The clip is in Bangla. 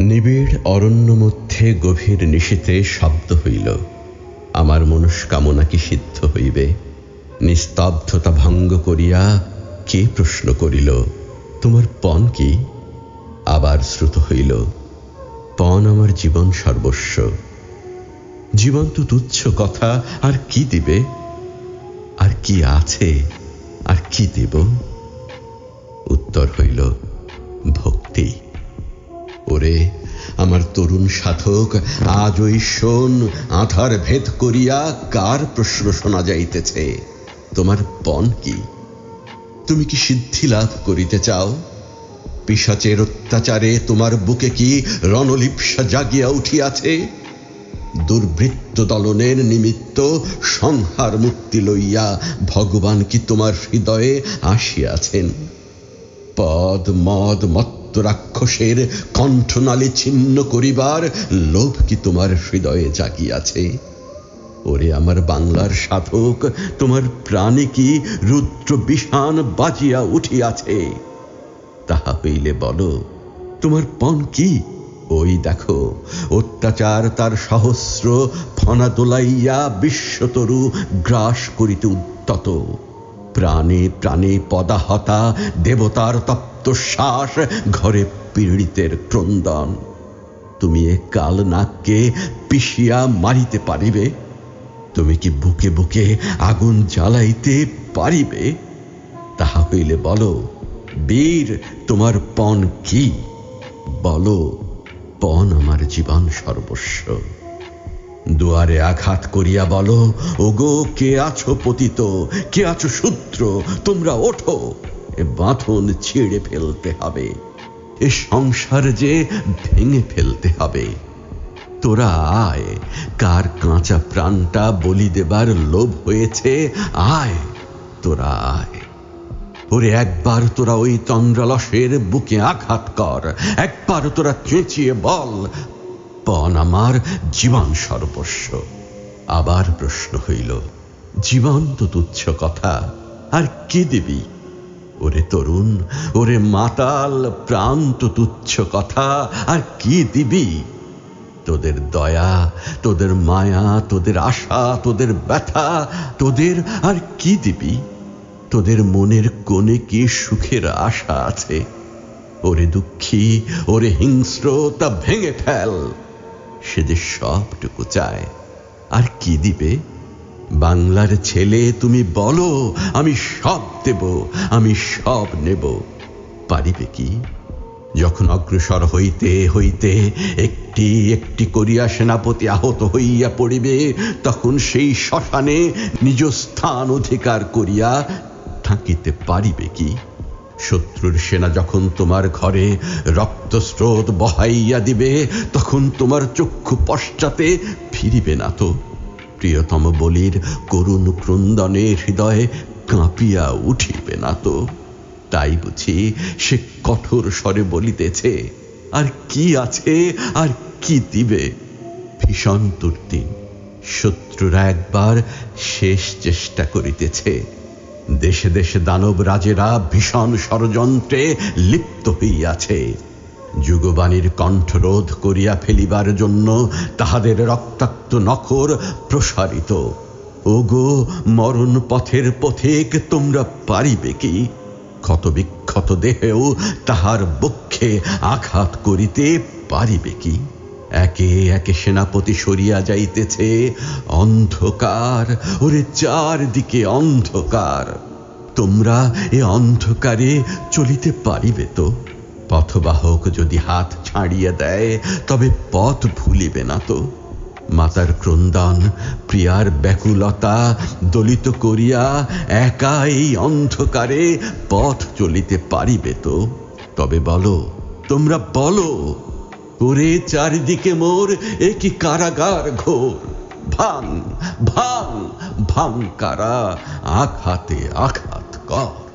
নিবিড় অরণ্য মধ্যে গভীর নিশীতে শব্দ হইল। আমার মনস্কামনা কি সিদ্ধ হইবে? নিস্তব্ধতা ভঙ্গ করিয়া কে প্রশ্ন করিল, তোমার পণ কি? আবার শ্রুত হইল, পণ আমার জীবন সর্বস্ব। জীবন তো তুচ্ছ কথা, আর কি দিবে? আর কি আছে? আর কি দেব? উত্তর হইল ভক্তি ওরে, আমার তরুণ সাধক, আজ ওই শোন, আধার ভেদ করিয়া কার প্রশ্ন শোনা যাইতেছে? তোমার পণ কি? তুমি কি সিদ্ধি লাভ করিতে চাও? পিসাচের অত্যাচারে তোমার বুকে কি রণলিপ্সা জাগিয়া উঠিয়াছে? দুর্বৃত্ত দলনের নিমিত্ত সংহার মুক্তি লইয়া ভগবান কি তোমার হৃদয়ে আসিয়াছেন? পদ, মদ, মত্ত রাক্ষসের কণ্ঠনালী ছিন্ন করিবার লোভ কি তোমার হৃদয়ে জাগিয়াছে? ওরে আমার বাংলার সাধক, তোমার প্রাণে কি রুদ্র বিষাণ বাজিয়া উঠিয়াছে? তাহা হইলে বলো, তোমার পণ কি? ওই দেখো, অত্যাচার তার সহস্র ফনা দোলাইয়া বিশ্বতরু গ্রাস করিতে উদ্যত। প্রাণে প্রাণে পদাহতা, দেবতার তপ্ত শ্বাস ঘরে পীড়িতের ক্রন্দন। তুমি এ কাল নাককে পিষিয়া মারিতে পারিবে? তুমি কি বুকে বুকে আগুন জ্বালাইতে পারিবে? তাহা হইলে বলো, বীর, তোমার পণ কি? বলো, পণ আমার জীবন সর্বস্ব। দুয়ারে আঘাত করিয়া বলো, ওগো, কে আছো পতিত? কে আছো শূদ্র? তোমরা ওঠো। এ বাঁধন ছিঁড়ে ফেলতে হবে। এ সংসার যে ভেঙে ফেলতে হবে। তোরা আয়, কার কাঁচা প্রাণটা বলি দেবার লোভ হয়েছে, আয়, তোরা আয়। ওরে, একবার তোরা ওই তন্দ্রালসের বুকে আঘাত কর। একবার তোরা চেঁচিয়ে বল পণ আমার জীবন সর্বস্ব। আবার প্রশ্ন হইল, জীবন তো তুচ্ছ কথা, আর কি দিবি? ওরে তরুণ, ওরে মাতাল, প্রাণ তো তুচ্ছ কথা, আর কি দিবি? তোদের দয়া, তোদের মায়া, তোদের আশা, তোদের ব্যথা, তোদের আর কি দিবি? তোদের মনের কোণে কি সুখের আশা আছে? ওরে দুঃখী, ওরে হিংস্র, তা ভেঙে ফেল। সে যে সবটুকু চায়। আর কি দিবে? বাংলার ছেলে তুমি বলো, আমি সব দেব, আমি সব নেব। পারিবে কি? যখন অগ্রসর হইতে হইতে একটি একটি করিয়া সেনাপতি আহত হইয়া পড়িবে, তখন সেই শ্মশানে নিজ স্থান অধিকার করিয়া থাকিতে পারিবে কি? শত্রুর সেনা যখন তোমার ঘরে রক্তস্রোত বহাইয়া দিবে, তখন তোমার চক্ষু পশ্চাতে ফিরিবে না তো। প্রিয়তম বলির করুণ ক্রন্দনে হৃদয়ে কাঁপিয়া উঠিবে না তো। তাই বুঝি সে কঠোর স্বরে বলিতেছে, আর কি আছে, আর কি দিবে? ভীষণ দুর্দিন শত্রুরা একবার শেষ চেষ্টা করিতেছে। দেশে দেশে দানব রাজেরা ভীষণ ষড়যন্ত্রে লিপ্ত হইয়াছে। যুগবাণীর কণ্ঠরোধ করিয়া ফেলিবার জন্য তাহাদের রক্তাক্ত নখর প্রসারিত। ওগো, মরণ পথের পথিক, তোমরা পারিবে কি? ক্ষত বিক্ষত দেহেও তাহার বক্ষে আঘাত করিতে পারিবে কি? একে একে সেনাপতি সরিয়া যাইতেছে। অন্ধকার, ওরে চারদিকে অন্ধকার। তোমরা এ অন্ধকারে চলিতে পারিবে তো? পথবাহক যদি হাত ছাড়িয়া দেয়, তবে পথ ভুলিবে না তো? মাতার ক্রন্দন, প্রিয়ার ব্যাকুলতা দলিত করিয়া একা এই অন্ধকারে পথ চলিতে পারিবে তো? তবে বলো, তোমরা বলো ওরে চারিদিকে মোর এ কি কারাগার ঘোর। ভাং ভাং ভাং কারা আঘাতে আঘাত কর।